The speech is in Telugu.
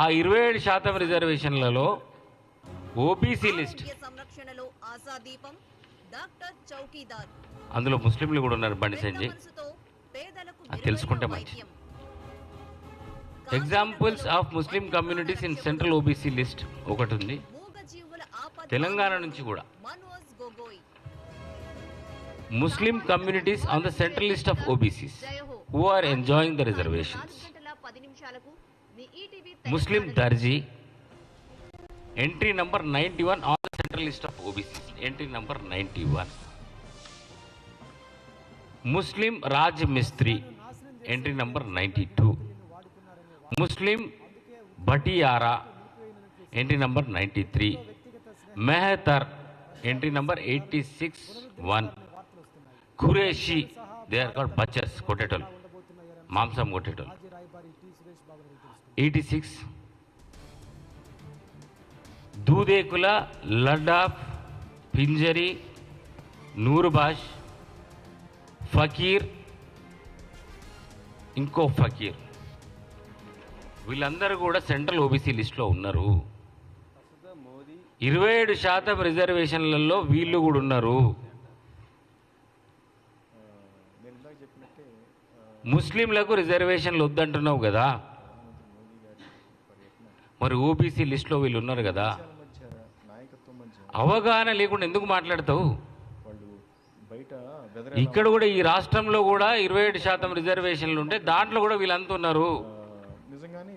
ఆ ఇరవై ఏడు శాతం రిజర్వేషన్లలో ఓబీసీ లిస్ట్. సంరక్షణలో ఆశాదీపం డాక్టర్ చౌకీదార్. అందులో ముస్లింలు కూడా ఉన్నారు బండి సంజయ్. అది తెలుసుకుంటే మంచిది. Examples of Muslim communities in central OBC list ఒకటి ఉంది తెలంగాణ నుంచి కూడా. Muslim communities on the central list of OBCs. Who are enjoying the reservations Muslim Darzi entry number 91 one on central list of OBC entry number 91 one Muslim Raj Mistri entry number 92 two Muslim Bhatiyara entry number 93 three Mehtar entry number 86 one Qureshi they're called butchers कोटेटल మాంసం కొట్టేటోళ్ళు. Eighty six. దూదేకుల లడ్డాఫ్ పింజరి నూరుబాష్ ఫకీర్ ఇంకో ఫకీర్. వీళ్ళందరూ కూడా సెంట్రల్ ఓబీసీ లిస్ట్లో ఉన్నారు. ఇరవై ఏడు శాతం రిజర్వేషన్లలో వీళ్ళు కూడా ఉన్నారు. ముస్లింలకు రిజర్వేషన్లు వద్దంటున్నావు కదా? మరి ఓబీసీ లిస్ట్లో వీళ్ళు ఉన్నారు కదా? అవగాహన లేకుండా ఎందుకు మాట్లాడతావు? ఇక్కడ కూడా ఈ రాష్ట్రంలో కూడా ఇరవై ఏడు శాతం రిజర్వేషన్లు ఉంటే దాంట్లో కూడా వీళ్ళంతా ఉన్నారు.